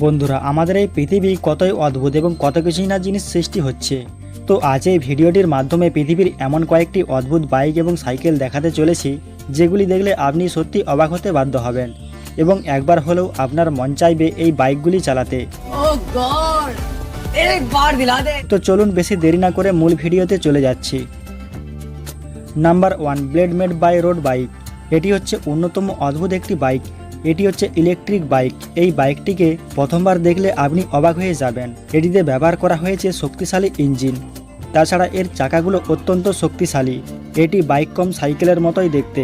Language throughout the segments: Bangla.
বন্ধুরা আমাদের এই পৃথিবী কতই অদ্ভুত এবং কত কিছুই না জিনিস সৃষ্টি হচ্ছে। তো আজ এই ভিডিওটির মাধ্যমে পৃথিবীর এমন কয়েকটি অদ্ভুত বাইক এবং সাইকেল দেখাতে চলেছি যেগুলি দেখলে আপনি সত্যি অবাক হতে বাধ্য হবেন এবং একবার হলেও আপনার মন চাইবে এই বাইকগুলি চালাতে। তো চলুন বেশি দেরি না করে মূল ভিডিওতে চলে যাচ্ছি। নাম্বার ওয়ান ব্লেডমেড বাই রোড বাইক। এটি হচ্ছে অন্যতম অদ্ভুত একটি বাইক। এটি হচ্ছে ইলেকট্রিক বাইক এই বাইকটিকে প্রথমবার দেখলে আপনি অবাক হয়ে যাবেন। এটিতে ব্যবহার করা হয়েছে শক্তিশালী ইঞ্জিন। তাছাড়া এর চাকাগুলো অত্যন্ত শক্তিশালী। এটি বাইক কম সাইকেলের মতোই দেখতে।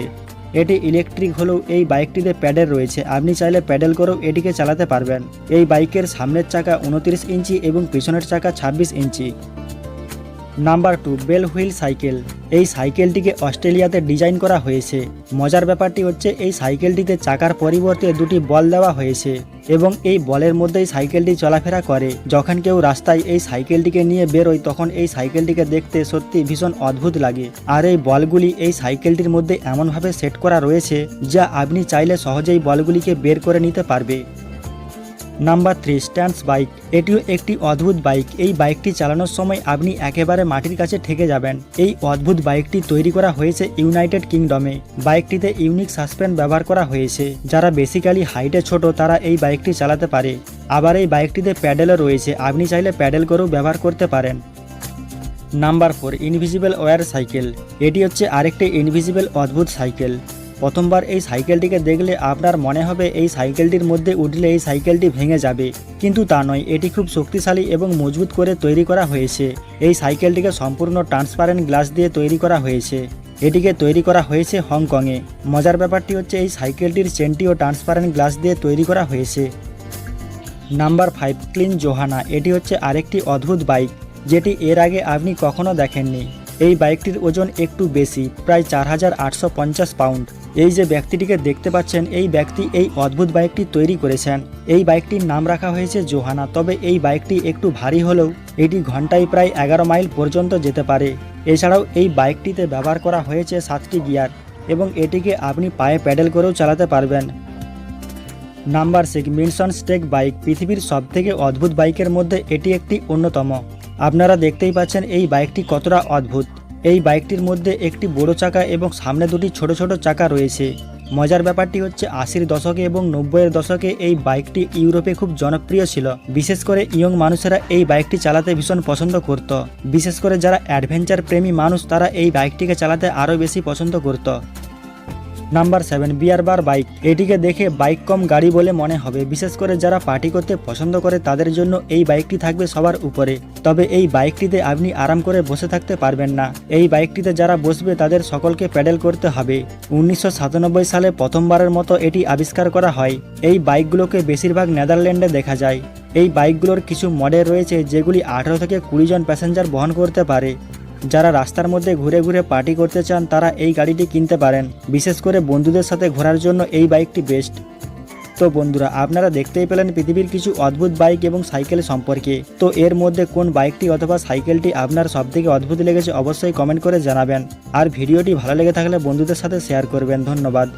এটি ইলেকট্রিক হলেও এই বাইকটিতে প্যাডেল রয়েছে। আপনি চাইলে প্যাডেল করেও এটিকে চালাতে পারবেন। এই বাইকের সামনের চাকা উনত্রিশ ইঞ্চি এবং পিছনের চাকা ছাব্বিশ ইঞ্চি। Number two bell wheel cycle এই সাইকেলটিকে অস্ট্রেলিয়াতে ডিজাইন করা হয়েছে। মজার ব্যাপারটি হচ্ছে, এই সাইকেলটিতে চাকার পরিবর্তে দুটি বল দেওয়া হয়েছে এবং এই বলের মধ্যেই সাইকেলটি চলাফেরা করে। যখন কেউ রাস্তায় এই সাইকেলটিকে নিয়ে বেরোয়, তখন এই সাইকেলটিকে দেখতে সত্যি ভীষণ অদ্ভুত লাগে। আর এই বলগুলি এই সাইকেলটির মধ্যে এমনভাবে সেট করা রয়েছে, যা আপনি চাইলে সহজেই বলগুলিকে বের করে নিতে পারবে। নাম্বার থ্রি স্ট্যান্ডস বাইক এটিও একটি অদ্ভুত বাইক এই বাইকটি চালানোর সময় আপনি একেবারে মাটির কাছে ঠেকে যাবেন। এই অদ্ভুত বাইকটি তৈরি করা হয়েছে ইউনাইটেড কিংডমে বাইকটিতে ইউনিক সাসপেন্ড ব্যবহার করা হয়েছে। যারা বেসিক্যালি হাইটে ছোট, তারা এই বাইকটি চালাতে পারে। আবার এই বাইকটিতে প্যাডেলও রয়েছে। আপনি চাইলে প্যাডেল করেও ব্যবহার করতে পারেন। Number four invisible war cycle এটি হচ্ছে আরেকটি ইনভিজিবল অদ্ভুত সাইকেল প্রথমবার এই সাইকেলটিকে দেখলে আপনার মনে হবে এই সাইকেলটির মধ্যে উঠলে এই সাইকেলটি ভেঙে যাবে। কিন্তু তা নয়, এটি খুব শক্তিশালী এবং মজবুত করে তৈরি করা হয়েছে। এই সাইকেলটিকে সম্পূর্ণ ট্রান্সপারেন্ট গ্লাস দিয়ে তৈরি করা হয়েছে। এটিকে তৈরি করা হয়েছে হংকংয়ে। মজার ব্যাপারটি হচ্ছে এই সাইকেলটির চেনটিও ট্রান্সপারেন্ট গ্লাস দিয়ে তৈরি করা হয়েছে। Number five, clean Johanna. এটি হচ্ছে আরেকটি অদ্ভুত বাইক, যেটি এর আগে আপনি কখনো দেখেননি। এই বাইকটির ওজন একটু বেশি, প্রায় চার হাজার আটশো পঞ্চাশ পাউন্ড। এই যে ব্যক্তিটিকে দেখতে পাচ্ছেন, এই ব্যক্তি এই অদ্ভুত বাইকটি তৈরি করেছেন। এই বাইকটির নাম রাখা হয়েছে জোহানা, তবে এই বাইকটি একটু ভারী হলেও এটি ঘন্টায় প্রায় এগারো মাইল পর্যন্ত যেতে পারে। এছাড়াও এই বাইকটিতে ব্যবহার করা হয়েছে সাতটি গিয়ার এবং এটিকে আপনি পায়ে প্যাডেল করেও চালাতে পারবেন। Number six Minson stake bike, পৃথিবীর সবথেকে অদ্ভুত বাইকের মধ্যে এটি একটি অন্যতম। আপনারা দেখতেই পাচ্ছেন এই বাইকটি কতটা অদ্ভুত। এই বাইকটির মধ্যে একটি বড় চাকা এবং সামনে দুটি ছোট ছোট চাকা রয়েছে। মজার ব্যাপারটি হচ্ছে আশির দশকে এবং নব্বইয়ের দশকে এই বাইকটি ইউরোপে খুব জনপ্রিয় ছিল। বিশেষ করে ইয়ং মানুষেরা এই বাইকটি চালাতে ভীষণ পছন্দ করত। বিশেষ করে যারা অ্যাডভেঞ্চার প্রেমী মানুষ তারা এই বাইকটিকে চালাতে আরও বেশি পছন্দ করত। Number seven, beer bar bike. এটিকে দেখে বাইক কম গাড়ি বলে মনে হবে। বিশেষ করে যারা পার্টি করতে পছন্দ করে, তাদের জন্য এই বাইকটি থাকবে সবার উপরে। তবে এই বাইকটিতে আপনি আরাম করে বসে থাকতে পারবেন না। এই বাইকটিতে যারা বসবে, তাদের সকলকে প্যাডেল করতে হবে। উনিশশো সাতানব্বই সালে প্রথমবারের মতো এটি আবিষ্কার করা হয়। এই বাইকগুলোকে বেশিরভাগ নেদারল্যান্ডে দেখা যায়। এই বাইকগুলোর কিছু মডেল রয়েছে, যেগুলি আঠারো থেকে কুড়ি জন প্যাসেঞ্জার বহন করতে পারে। যারা রাস্তার মধ্যে ঘুরে ঘুরে পার্টি করতে চান, তারা এই গাড়িটি কিনতে পারেন। বিশেষ করে বন্ধুদের সাথে ঘোরার জন্য এই বাইকটি বেস্ট। তো বন্ধুরা, আপনারা দেখতেই পেলেন পৃথিবীর কিছু অদ্ভুত বাইক এবং সাইকেল সম্পর্কে। তো এর মধ্যে কোন বাইকটি অথবা সাইকেলটি আপনার সবথেকে অদ্ভুত লেগেছে অবশ্যই কমেন্ট করে জানাবেন। আর ভিডিওটি ভালো লেগে থাকলে বন্ধুদের সাথে শেয়ার করবেন। ধন্যবাদ।